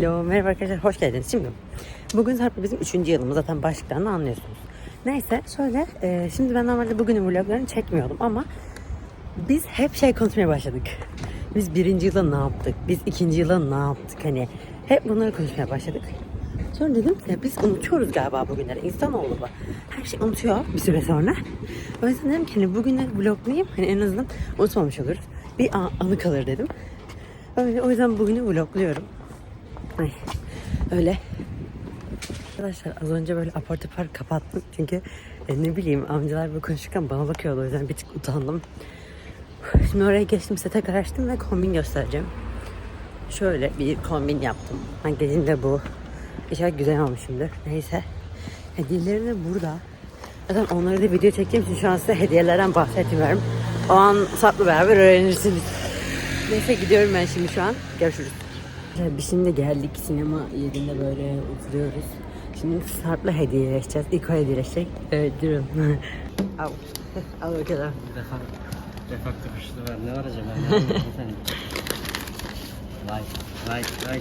Hello, merhaba arkadaşlar, hoş geldiniz. Şimdi bugün Sarp'la bizim üçüncü yılımız zaten başlıktan da anlıyorsunuz. Neyse şöyle, e, şimdi ben normalde bugünün vloglarını çekmiyordum ama biz hep şey konuşmaya başladık. Biz birinci yılda ne yaptık, biz ikinci yılda ne yaptık hani hep bunları konuşmaya başladık. Sonra dedim ya biz unutuyoruz galiba bugünleri. İnsanoğlu bu. Her şey unutuyor bir süre sonra. O yüzden dedim ki hani bugünleri vloglayayım hani en azından unutmamış oluruz. Bir anı kalır dedim. Öyle o yüzden bugünü vlogluyorum. Ay öyle. Arkadaşlar az önce böyle apar topar kapattım çünkü e, ne bileyim amcalar böyle konuşurken bana bakıyordu o yüzden bir tık utandım. Şimdi oraya geçtim size tekrar ve kombin göstereceğim. Şöyle bir kombin yaptım. Ben de bu. İnşallah güzel olmuşumdur. Neyse. Hediyelerim de burada. Zaten onları da video çektiğim için şu an size hediyelerden bahsetmiyorum. O an Sarp'la beraber öğrenirsiniz. Neyse gidiyorum ben şimdi şu an. Görüşürüz. Biz şimdi geldik sinema yerinde böyle oturuyoruz. Şimdi Sarp'la hediyeleşeceğiz. İlk o hediyeleşecek. Evet durun. Al. Al bakalım. Defa, defakto kuşlu var. Ne var acaba? Ne var efendim? Vay, vay, vay.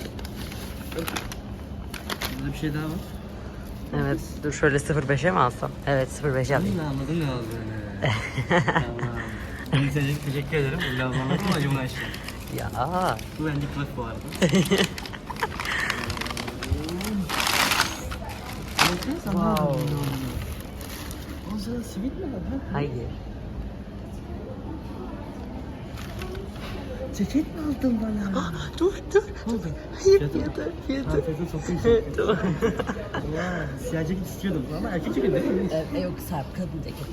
Burada bir şey daha var. Evet dur şöyle 05'e mi alsam? Evet 05'e alayım. Ne anladım ne olduğunu. tamam. Teşekkür, ederim. Anlamadım ama acımın aşkı. Ya. Bu bence kılıf bu arada. Wow. O sana simit mi lan? Hayır. Ceket mi aldın bana? Ah, dur dur. Hayır fiyatı fiyatı. Fiyatı çok iyi. Tamam. Siyah ceket istiyordum ama erkek ceket değil mi? Ee, yok Sarp kadın ceket.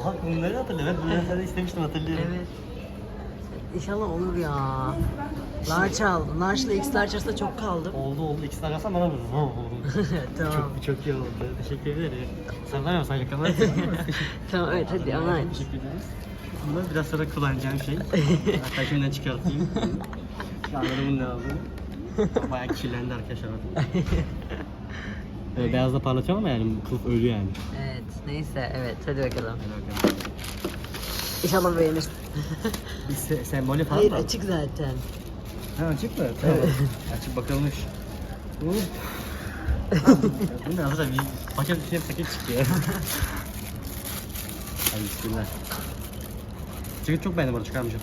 Oha bunları hatırlıyorum. Ben bunları sana istemiştim hatırlıyorum. Evet. İnşallah olur ya. Large aldım. Large ile X large arasında çok kaldım. Oldu oldu. İkisini ararsan bana vurur. tamam. Çok, çok iyi oldu. Teşekkür ederim. Sen var ya sadece kamera tamam evet hadi aç. Teşekkür ederiz. Bunu biraz sonra kullanacağım şey. Hatta şimdiden çıkartayım. Bunun ne olduğunu. Bayağı kirlendi arkadaşlar. Evet, beyazla parlatacağım ama yani kılıf ölü yani. Evet neyse evet hadi bakalım. Hadi bakalım. İnşallah beğenirsin. Bir se sembolü falan Hayır mı? açık zaten. Ha açık mı? Tamam. açık bakılmış. Uf. Bu ne hazır bir paket içine paket çıktı ya. Hadi bismillah. Ceket çok beğendim orada çıkarmışım.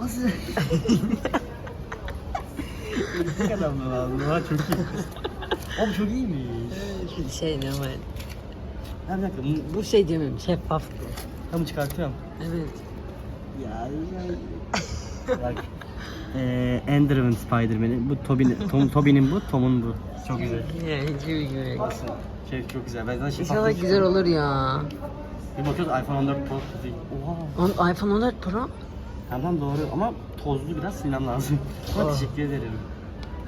Nasıl? Mı lazım? Ha çok iyi. Oğlum çok iyiymiş. şey normal. Ha bir dakika bunu, Bu şey diyorum şeffaf. bunu çıkartıyorum. Evet. Ya Bak. Eee Enderman Spider-Man'in bu Tobin Tom Tobin'in bu, Tom'un bu. Çok güzel. Yani çok güzel. Olsun. Şey çok güzel. Ben şey İnşallah güzel olur ya. Bir bakıyoruz iPhone 14 Pro. Oha. On, iPhone 14 Pro. Tamam doğru ama tozlu biraz silmem lazım. Ama Oh. teşekkür ederim.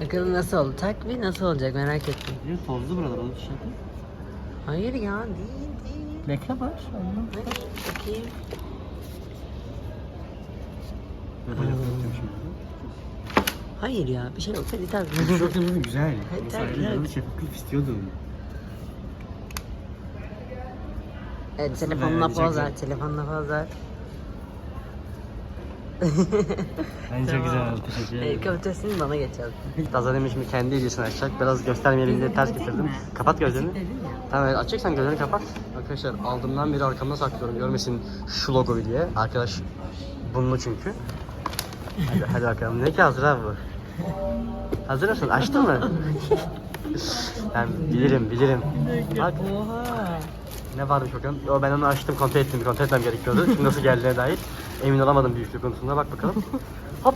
Bakalım nasıl oldu. Tak bir nasıl olacak merak ettim. Bir tozlu buralar onu şey yapayım. Hayır ya değil değil. Bekle var. Bakayım. Şimdi. Hayır ya bir şey yok. Hadi tak. Çok da güzel. Hadi tak, ben tak. şeffaflık istiyordum. Evet telefonla poz ver. Telefonla poz ver. Bence çok güzel oldu. Teşekkür ederim. kapatıyorsun bana geçelim. Hazır demiş mi kendi videosunu açacak. Biraz göstermeyelim diye ters getirdim. Kapat gözlerini. Tamam evet açacaksan gözlerini kapat. Arkadaşlar aldığımdan beri arkamda saklıyorum. Görmesin şu logoyu diye. Arkadaş bunlu çünkü. Hadi, hadi bakalım. Ne ki hazır abi bu? Hazır mısın? Açtın mı? ben bilirim bilirim. Bak Oha. ne varmış bakalım. Yo, ben onu açtım kontrol ettim. Kontrol etmem gerekiyordu. Şimdi nasıl geldiğine dair. Emin olamadım büyüklük konusunda. Bak bakalım. Hop.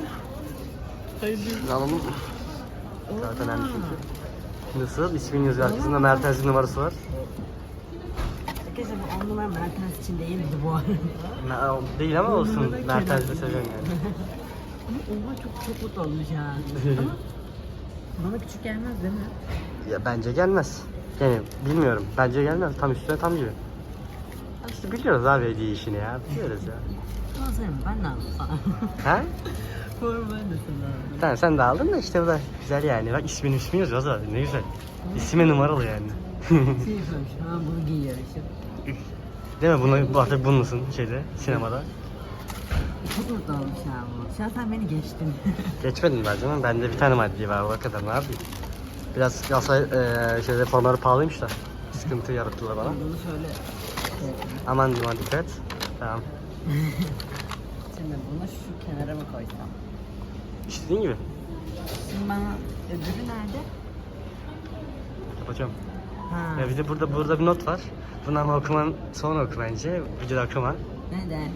Şunu alalım. Zaten önemli çünkü. Nasıl? İsmin yazıyor arkasında merkezli numarası var. Arkadaşlar bu on numara Mertens için değildi bu arada. Değil ama olsun. Merkezli seviyorum yani. Ama oha çok çok mutlu olmuş ya. Ama bana küçük gelmez değil mi? Ya bence gelmez. Yani bilmiyorum. Bence gelmez. Tam üstüne tam gibi. İşte biliyoruz abi hediye işini ya. Biliyoruz ya. Ama sen ben de aldım. Ha? Doğru ben de sana aldım. Tamam sen de aldın da işte bu da güzel yani. Bak ismin ismi yazıyor zaten. Ne güzel. İsmi numaralı yani. Şey yapıyorum şu an bunu giyiyorum şimdi. Değil mi? Bunu, bu artık bunlusun şeyde, sinemada. Çok mutlu oldum şu an bu. Şu an sen beni geçtin. Geçmedin ben canım. Bende bir tane maddi var. O kadar ne yapayım? Biraz Galatasaray eee şeyde formları pahalıymış da. Sıkıntı yarattılar bana. Bunu şöyle. Aman dikkat. Tamam. Şimdi bunu şu kenara mı koysam? İstediğin gibi. Şimdi bana öbürü nerede? Yapacağım. Ha. Ya bir de burada burada bir not var. Bunu ama okuman sonra oku bence. Videoda okuma. Neden?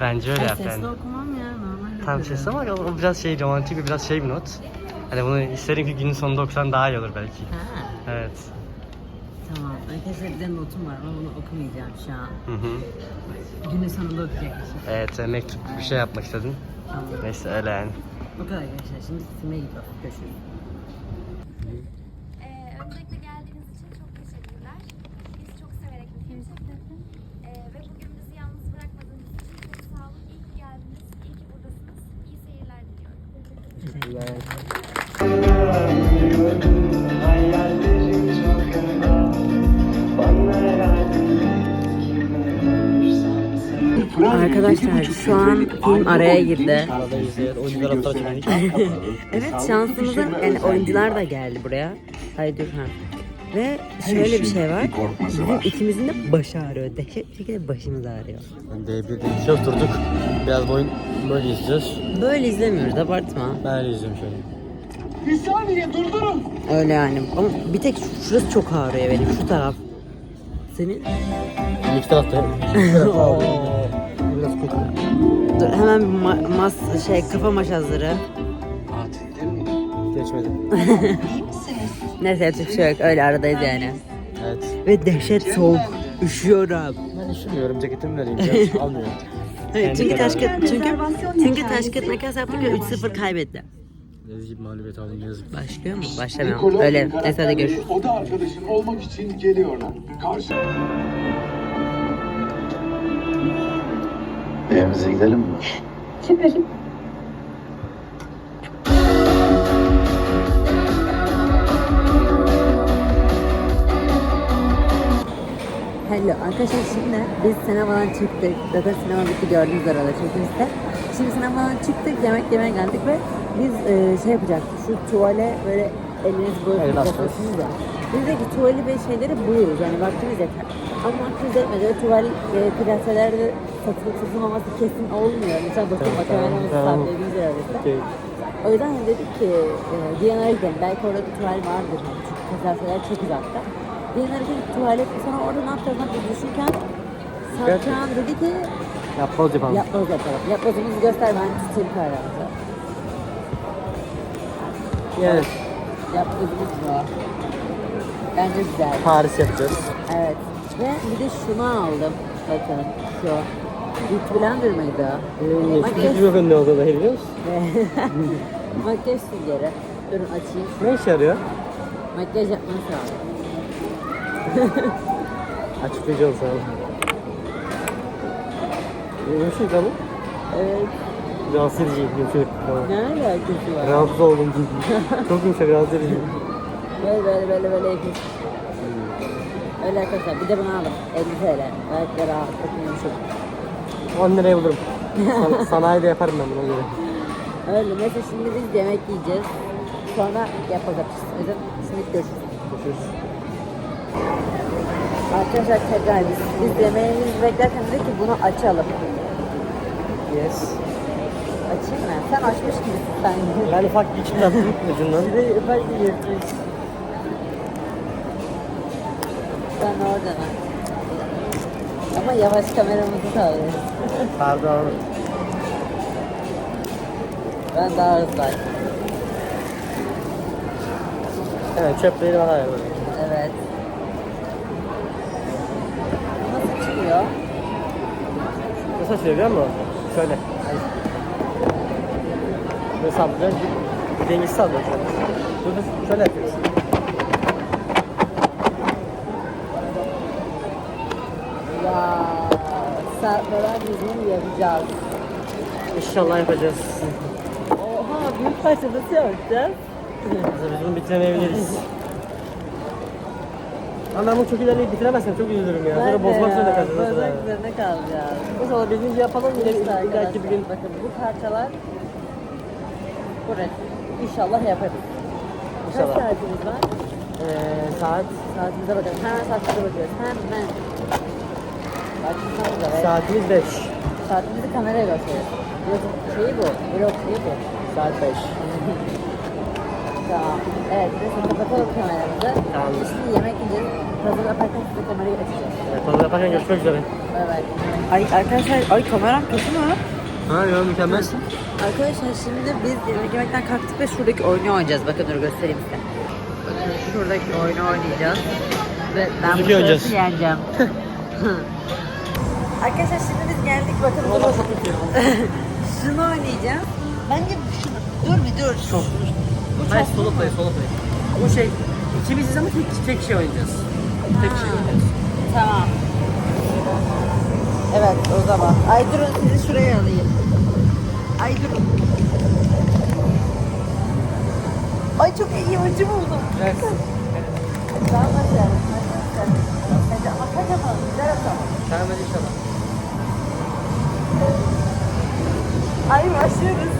Bence öyle yap sesli yani. okumam ya normal. Tam okuyorum. ses ama o biraz şey romantik ve biraz şey bir not. Hani bunu isterim ki günün sonunda okusan daha iyi olur belki. Ha. Evet. Tamam. Arkadaşlar bir de notum var ama bunu okumayacağım şu an. Hı hı. Günün sonunda okuyacakmışım. Evet, e, mektup bir şey yapmak istedin. Tamam. Neyse öyle yani. Bu kadar arkadaşlar. Şimdi filme gidiyoruz. Görüşürüz. Ee, öncelikle geldiğiniz için çok teşekkürler. Biz çok severek bir film çektik. Ee, ve bugün bizi yalnız bırakmadığınız için çok sağ olun. İyi ki geldiniz. İyi ki buradasınız. İyi seyirler diliyorum. Arkadaşlar şu an film araya girdi. Evet şansımıza yani oyuncular da geldi buraya. Haydi Durhan. Ve şöyle bir şey var. Bizim ikimizin de başı ağrıyor. Dehşet bir şekilde başımız ağrıyor. D1'de iki oturduk. Biraz boyun böyle izliyoruz. Böyle izlemiyoruz abartma. Ben öyle izliyorum şöyle. Öyle yani. Ama bir tek şu- şurası çok ağrıyor benim şu taraf. Senin? İki tarafta. kötü. Dur hemen bir ma- mas şey kafa maşazları. Geçmedi. Neyse yapacak bir şey yok. Öyle aradayız yani. Evet. Ve dehşet soğuk. Üşüyorum. Ben üşümüyorum. Ceketimi vereyim. Biraz almıyor. Evet, çünkü Kendi taş kararı. kağıt çünkü çünkü taş kağıt makas yaptık ve 3-0 kaybetti. Yazık gibi mağlubiyet aldım yazık. Başlıyor mu? Başlamıyorum. Öyle. Neyse hadi görüşürüz. O da arkadaşın olmak için geliyorlar. Karşı... Evimize gidelim mi? Hello arkadaşlar şimdi biz sinemadan çıktık. Zaten sinema bitti gördüğünüz arada çekimizde. Şimdi sinemadan çıktık yemek yemeye geldik ve biz e, şey yapacaktık. Şu tuvale böyle elinizi böyle basıyorsunuz da. Biz de ki tuvali ve şeyleri buluyoruz yani vaktimiz yeter. Ama ve tuval e, plaselerde satılıp satılmaması kesin olmuyor. Mesela bakın makinelerimizi tamam. sahiplediğimiz yerde. Okey. O yüzden hani dedik ki e, Diyanar'a gidelim. Belki orada bir tuval vardır. Hani çünkü plaseler çok uzakta. Diyanar'a gidip tuvalet sonra orada ne yapacağız yapacağız düşünürken Satran dedi ki Yapboz yapalım. yapboz yapalım. Yapbozumuzu göster ben tutayım karanlıkta. Evet. Yapbozumuz bu. Bence güzel. Paris yapacağız. Evet. Ve bir de şunu aldım. Bakın şu. Beauty Blender mıydı? Makyaj, Hiç bakın ne olduğunu biliyor musun? makyaj süngeri. Durun açayım. Ne işe yarıyor? Makyaj yapmanız lazım. Açıklayacağım sana. Yumuşak ama. Evet. Rahatsız edici yumuşak. Ne alakası var? Rahatsız oldum. Çok yumuşak rahatsız edici. Böyle böyle böyle böyle. Öyle arkadaşlar. Bir de bunu aldım. 50 TL. Belki de rahat. Çok yumuşak. 10 liraya bulurum. San- sanayide yaparım ben buna göre. Öyle. Neyse şimdi biz yemek yiyeceğiz. Sonra yapacağız. Yüzden şimdi görüşürüz. Görüşürüz. Arkadaşlar tekrar biz, biz yemeğimizi beklerken dedik ki bunu açalım. Yes. Açayım mı? Sen açmış gibisin sen. Ben ufak bir çıtlattım ucundan. Şurayı ufak bir yırtmış. Sen oradan. Ama yavaş kameramızı sağlıyoruz. Pardon. Ben daha hızlı açtım. Evet çöpleri ver böyle. Evet. Nasıl çıkıyor? Nasıl açılıyor biliyor musun? Şöyle. Böyle sallayacaksın. Dengesiz sallayacaksın. Şöyle yapıyoruz. Ya saatler biz bunu yapacağız. İnşallah yapacağız. Oha büyük parça nasıl yapacağız? Biz bunu bitiremeyebiliriz. Ama ben bunu çok ilerleyip bitiremezsem çok üzülürüm ya. Sonra bozmak zorunda kalacağız. Bozmak zorunda kalacağız. Neyse olabildiğince yapalım. Bir İşte bir dahaki bir gün. Bakın bu parçalar burası. İnşallah yaparız. İnşallah. Kaç saatimiz var? Ee, saat Saatimize bakalım. Hemen saatimize bakıyoruz. Hemen. Baksanıza be. saatimiz 5. Saatimizi kameraya gösteriyoruz. YouTube şeyi bu. Vlog şeyi bu. Saat 5. Tamam. Evet. Neyse kapatalım kameramızı. Tamam. Şimdi yemek yiyeceğiz. Hazır yaparken size kamerayı açacağız. Evet, fazla yaparken görüşmek üzere. Bay bay. Ay arkadaşlar, ay kameram kötü mü? Ha ya mükemmelsin. Arkadaşlar şimdi biz yemek yemekten kalktık ve şuradaki oyunu oynayacağız. Bakın dur göstereyim size. Bakın şuradaki oyunu oynayacağız. Ve ben bu sırası yeneceğim. Arkadaşlar şimdi biz geldik bakın bunu. çok şunu oynayacağım. Bence şunu. Dur bir dur. Çok. Hayır solo play solo play. O şey ikimiziz ama tek, tek kişi oynayacağız. Tek kişi oynayacağız. Tamam. Evet o zaman. Ay durun sizi şuraya alayım. Ay durun. Ay çok iyi ucu buldum. Evet. Tamam hadi. Hadi ama kaç yapalım? Güzel yapalım. Tamam hadi inşallah. Ay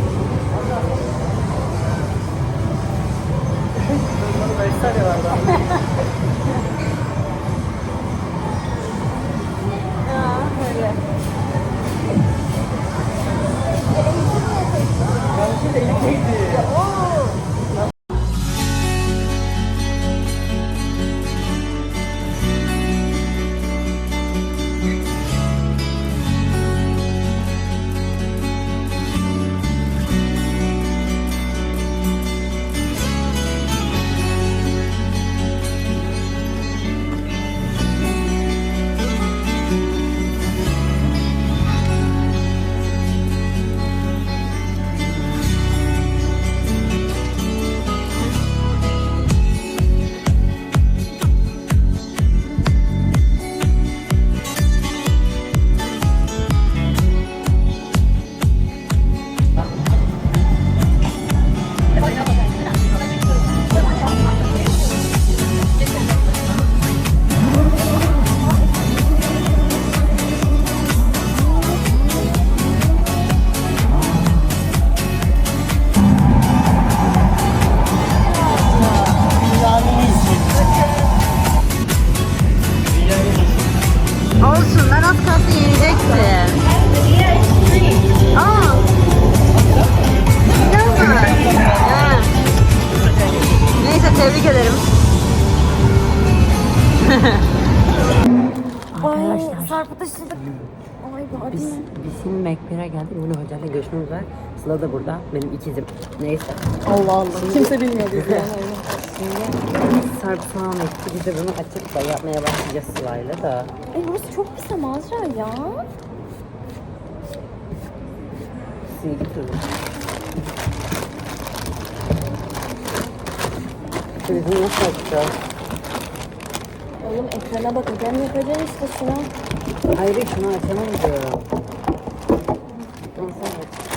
Sıla da burada. Benim ikizim. Neyse. Allah Allah. Kimse bilmiyor biz yani. Şimdi Sarp soğan ekti. Biz de bunu açıp da yapmaya başlayacağız Sıla'yla da. Ay burası çok pis ama Azra ya. Silgi turu. Şimdi bunu nasıl açacağız? Oğlum ekrana bakacağım yapacağım işte şuna. Hayır şunu açamam diyorum. Nasıl aç?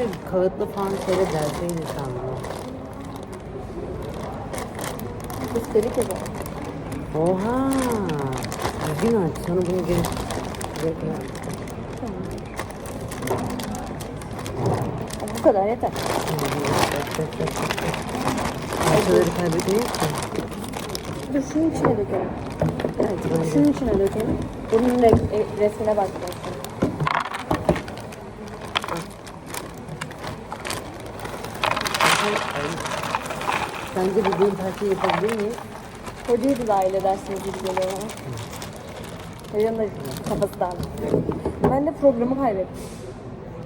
Keşke kağıtlı falan şöyle derseydi sandım. Üstelik eder. Oha! Düzgün aç. Sonra bunu geri... Bu kadar yeter. Parçaları kaybetmeyiz ki. Dur şunun içine dökelim. Evet, böyle. Şunun içine dökelim. Bunun re- e, resmine bakacağız. Sence bildiğin parçayı yapabilir miyiz? Hocayı da dahil edersiniz gibi geliyor bana. Hocanın da kafası. Ben de programı kaybettim.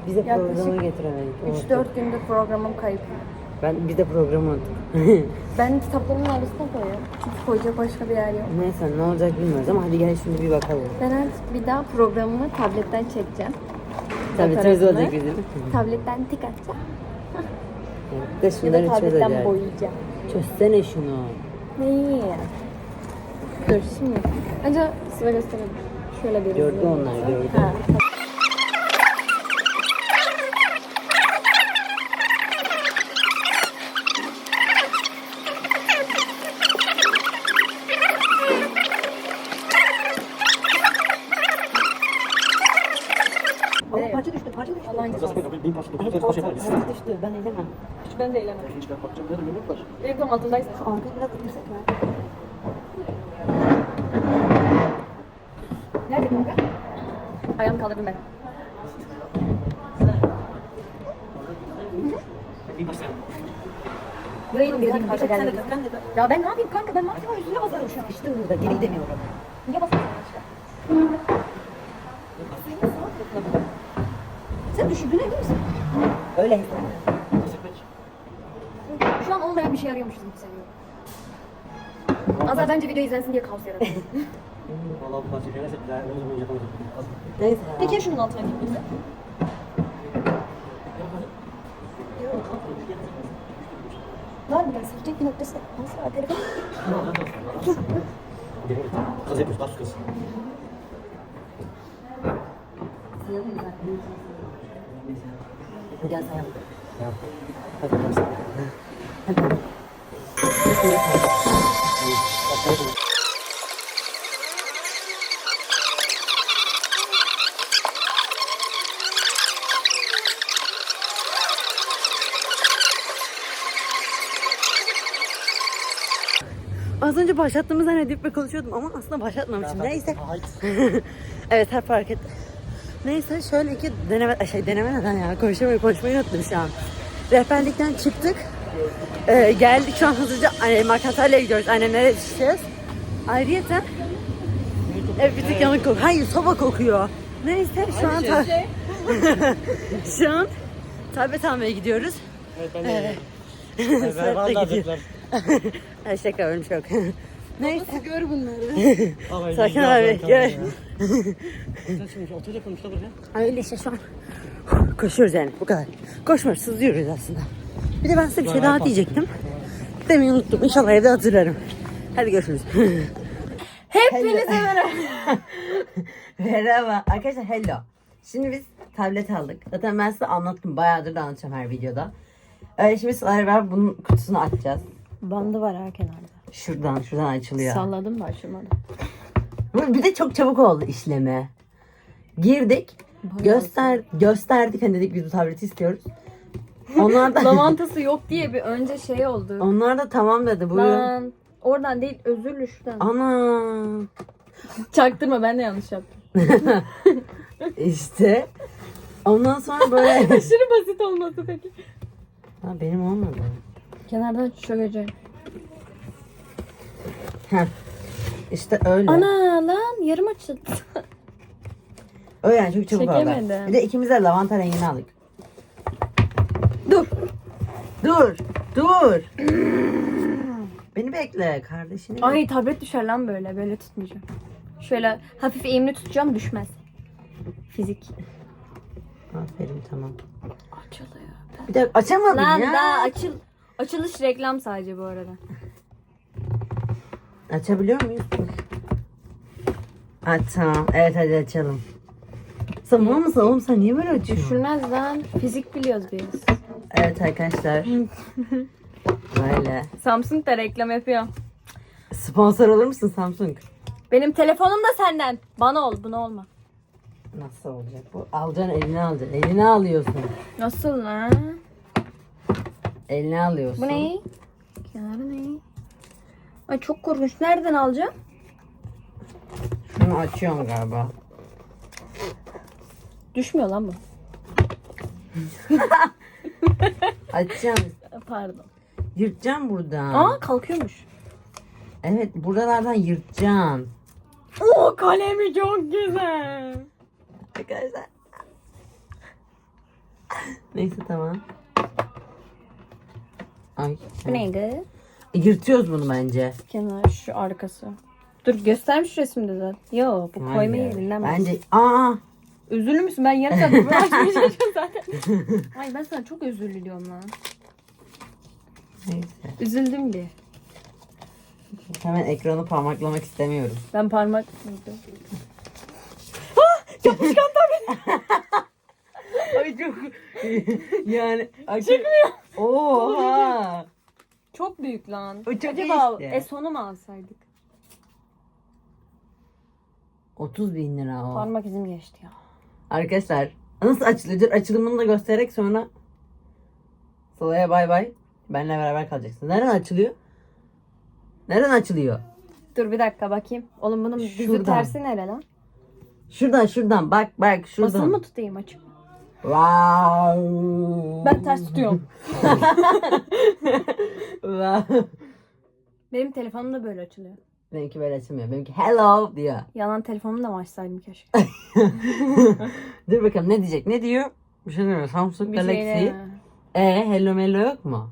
Bize Yaklaşık programı getiremedik. unuttuk. 3-4 gündür programım kayıp. Ben biz de programı unuttuk. Ben kitaplarımın arasına koyuyorum. Çünkü koyacak başka bir yer yok. Neyse ne olacak bilmiyoruz ama hadi gel şimdi bir bakalım. Ben artık bir daha programımı tabletten çekeceğim. Tabletimiz Fotoğrafını olacak bizim. Tabletten tik atacağım. Evet, De Ya şunları da tabletten boyayacağım. Çözsene şunu. Neyi? Dur şimdi. Önce size göstereyim. Şöyle bir Gördü onlar gördü. Ha. Parça düştü, parça düştü. Allah'ın cezası. Parça düştü, ben edemem eğilemem. Hiç ben de eğlenemem. Benim tam altındaysa. Şu arkayı biraz yüksek ver. Nerede kanka? Ayağımı kaldırdım ben. Burayı bir dakika parça geldi. Ya ben ne yapayım kanka ben maksimum yüzüne basarım şu an. İşte burada, geri gidemiyorum. Niye basarım işte? Sen düşündüğüne emin misin? Öyle. Şu an olmayan bir şey arıyormuşuz gibi hissediyorum. Azar bence video izlensin diye kaos yarattım. Valla bu parça şeylerse bir daha ömür boyunca yapamayacağım. Neyse. Peki ya şunun altına gittiğimizde? Var mı ben silecek bir noktası? Nasıl var telefon? Kız yapıyoruz, bas kız. Gel sayalım. Ya. Hadi bakalım. Hadi. Az önce başlattığımı zannedip ve konuşuyordum ama aslında başlatmamışım. Neyse. evet hep fark ettim. Neyse şöyle ki deneme, şey deneme neden ya konuşamayı konuşmayı unuttum şu an. Rehberlikten çıktık. Ee, geldik şu an hızlıca Markantalya'ya gidiyoruz. Annemlere yetişeceğiz. Ayrıyeten ev bir tık yanık kokuyor. Hayır soba kokuyor. Neyse şu an ta- şu an tablet almaya gidiyoruz. Evet ben de Serap da Ben de gidiyor. Ay şaka şey yok. Neyse. Gör bunları. Sakin abi, gel. Sen şimdi otur yapalım işte buraya. Öyle işte şu an koşuyoruz yani bu kadar. Koşmuyoruz sızıyoruz aslında. Bir de ben size bir şey daha diyecektim. Demin unuttum. İnşallah evde hatırlarım. Hadi görüşürüz. Hepinize merhaba. merhaba. Arkadaşlar hello. Şimdi biz tablet aldık. Zaten ben size anlattım. Bayağıdır da anlatacağım her videoda. Öyle şimdi sizlerle beraber bunun kutusunu açacağız. Bandı var ha kenarda. Şuradan, şuradan açılıyor. Salladım da açılmadı. Bu Bir de çok çabuk oldu işleme. Girdik. Göster gösterdik hani dedik biz bu tableti istiyoruz. Onlar da Lavantası yok diye bir önce şey oldu. onlar da tamam dedi. Buyurun. Lan oradan değil özürlü şuradan. Ana. Çaktırma ben de yanlış yaptım. İşte. Ondan sonra böyle Aşırı basit olması peki. ha, benim olmadı. Kenardan şöyle. Heh. İşte öyle. Ana lan yarım açıldı. Öyle yani çok çabuk oldu. Çekemedim. Bir de ikimiz de lavanta rengini aldık. Dur. Dur. Beni bekle kardeşini. Ay tablet düşer lan böyle. Böyle tutmayacağım. Şöyle hafif eğimli tutacağım düşmez. Fizik. Aferin tamam. Açılıyor. Bir de açamadım Lan ya. daha açıl açılış reklam sadece bu arada. Açabiliyor muyuz? Ha, tamam. Evet hadi açalım. Mal mısın oğlum sen niye böyle açıyorsun? Düşürmez lan. Fizik biliyoruz biz. Evet arkadaşlar. böyle. Samsung da reklam yapıyor. Sponsor olur musun Samsung? Benim telefonum da senden. Bana ol, buna olma. Nasıl olacak bu? Alacaksın eline alacaksın. Eline alıyorsun. Nasıl lan? Eline alıyorsun. Bu ne? Kenarı ne? Ay çok korkunç. Nereden alacağım? Şunu açıyorsun galiba. Düşmüyor lan bu. Açacağım. Pardon. Yırtacağım buradan. Aa kalkıyormuş. Evet buralardan yırtacaksın. Oo kalemi çok güzel. Arkadaşlar. Neyse tamam. Ay. Bu neydi? Yırtıyoruz bunu bence. Kenar şu arkası. Dur göstermiş resimde zaten. Yo bu koyma Bence- yerinden ben. Bence. Aa. Üzülür müsün? Ben saat bunu açmayacağım zaten. Ay ben sana çok özürlü diyorum lan. Neyse. Üzüldüm bir. Hemen ekranı parmaklamak istemiyorum. Ben parmak... Ay çok yani çıkmıyor. Oha. Çok büyük lan. O çok Acaba işte. S10'u mu alsaydık? 30 bin lira o. Parmak izim geçti ya. Arkadaşlar Nasıl açılıyor? Açılımını da göstererek sonra Sıla'ya bay bay. Benle beraber kalacaksın. Nereden açılıyor? Nereden açılıyor? Dur bir dakika bakayım. Oğlum bunun düzü Şuradan. tersi nere lan? Şuradan şuradan bak bak şuradan. Basılı mı tutayım açık? Wow. Ben ters tutuyorum. Wow. Benim telefonum da böyle açılıyor. Benimki böyle açılmıyor. Benimki hello diyor. Yalan telefonum da mı açsaydım keşke. Dur bakalım ne diyecek? Ne diyor? Bir şey demiyor. Samsung Bir Galaxy. şey E hello mello yok mu?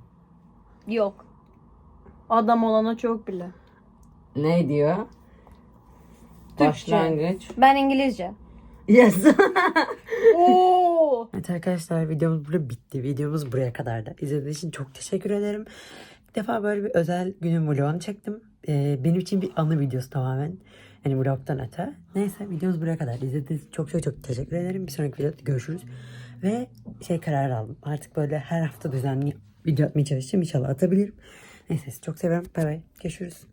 Yok. Adam olana çok bile. Ne diyor? Türkçe. Başlangıç. Ben İngilizce. Yes. Oo. evet arkadaşlar videomuz burada bitti. Videomuz buraya kadardı. İzlediğiniz için çok teşekkür ederim. Bir defa böyle bir özel günün vlogunu çektim. Ee, benim için bir anı videosu tamamen. Yani vlogtan öte. Neyse videomuz buraya kadar. İzlediğiniz çok çok çok teşekkür ederim. Bir sonraki videoda görüşürüz. Ve şey karar aldım. Artık böyle her hafta düzenli video atmaya çalışacağım. İnşallah atabilirim. Neyse çok seviyorum. Bay bay. Görüşürüz.